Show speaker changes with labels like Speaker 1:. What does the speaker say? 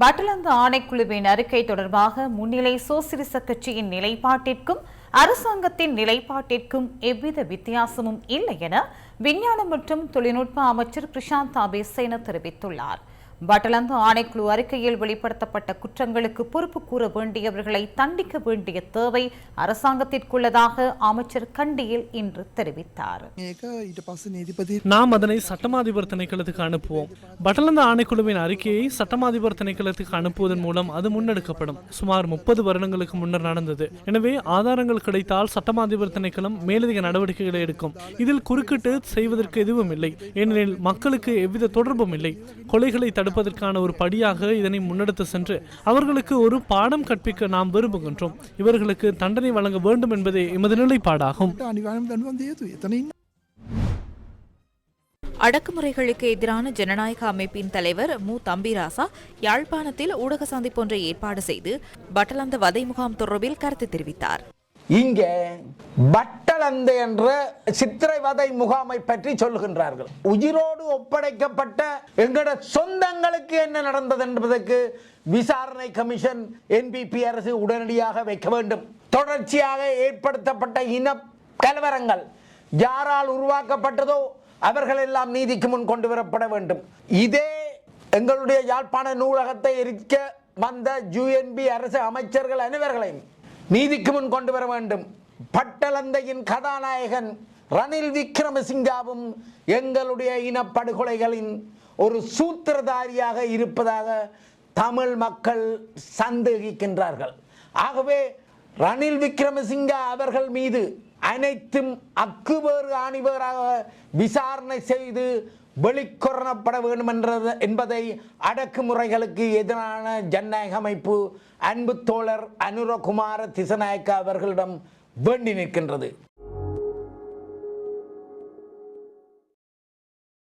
Speaker 1: பட்டலந்து ஆணைக்குழுவின் அறிக்கை தொடர்பாக முன்னிலை சோசியலிச கட்சியின் நிலைப்பாட்டிற்கும் அரசாங்கத்தின் நிலைப்பாட்டிற்கும் எவ்வித வித்தியாசமும் இல்லை என விஞ்ஞானம் மற்றும் தொழில்நுட்ப அமைச்சர் பிரசாந்த் அபேசேன தெரிவித்துள்ளார். வடலந்து ஆணைக்குழு அறிக்கையில் வெளிப்படுத்தப்பட்ட குற்றங்களுக்கு பொறுப்பு கூற வேண்டியவர்களை தண்டிக்க வேண்டிய தேவை அரசாங்கத்திற்குள்ளதாக அமைச்சர் கண்டியில் இன்று தெரிவித்தார்.
Speaker 2: நாம் அதனை சட்டமாதிபர் திணைக்களத்துக்கு அனுப்புவோம். வடலந்து ஆணைக்குழுவின் அறிக்கையை சட்டமாதிபர் திணைக்களத்துக்கு அனுப்புவதன் மூலம் அது முன்னெடுக்கப்படும். சுமார் முப்பது வருடங்களுக்கு முன்னர் நடந்தது. எனவே ஆதாரங்கள் கிடைத்தால் சட்டமாதிபர் திணைக்களம் மேலதிக நடவடிக்கைகளை எடுக்கும். இதில் குறுக்கிட்டு செய்வதற்கு எதுவும் இல்லை. ஏனெனில் மக்களுக்கு எவ்வித தொடர்பும் இல்லை. கொலைகளை தடை தடுப்பதற்கான ஒரு படியாக இதனை முன்னெடுத்து சென்று அவர்களுக்கு ஒரு பாடம் கற்பிக்க நாம் விரும்புகின்றோம். இவர்களுக்கு தண்டனை வழங்க வேண்டும் என்பதே எமது நிலைப்பாடாகும்.
Speaker 3: அடக்குமுறைகளுக்கு எதிரான ஜனநாயக அமைப்பின் தலைவர் மு. தம்பிராசா யாழ்ப்பாணத்தில் ஊடக சந்திப்பு ஒன்றை ஏற்பாடு செய்து பட்டலந்த வதை முகாம் தொடர்பில் கருத்து தெரிவித்தார்.
Speaker 4: பட்டலந்து என்ற சித்திரைவதை முகாமை பற்றி சொல்லுகின்றார்கள். உயிரோடு ஒப்படைக்கப்பட்ட எங்களோட சொந்தங்களுக்கு என்ன நடந்தது என்பதற்கு விசாரணை கமிஷன் என்பிபி அரசு உடனடியாக வைக்க வேண்டும். தொடர்ச்சியாக ஏற்படுத்தப்பட்ட இன கலவரங்கள் யாரால் உருவாக்கப்பட்டதோ அவர்கள் எல்லாம் நீதிக்கு முன் கொண்டு வரப்பட வேண்டும். இதே எங்களுடைய யாழ்ப்பாண நூலகத்தை எரிக்க வந்த யுஎன்பி அரசு அமைச்சர்கள் அனைவர்களையும் நீதிக்கு முன் கொண்டு வர வேண்டும். பட்டலந்தையின் கதாநாயகன் ரணில் விக்ரமசிங்காவும் எங்களுடைய இனப்படுகொலைகளின் ஒரு சூத்திரதாரியாக இருப்பதாக தமிழ் மக்கள் சந்தேகிக்கின்றார்கள். ஆகவே ரணில் விக்ரமசிங்கா அவர்கள் மீது அனைத்தும் அக்குவேறு ஆணிவேறாக விசாரணை செய்து வெளிக்கொரணப்பட வேண்டும் என்றது என்பதை அடக்குமுறைகளுக்கு எதிரான ஜனநாயக அமைப்பு அன்பு தோழர் அனுரகுமார திசநாயக்க அவர்களிடம் வேண்டி நிற்கின்றது.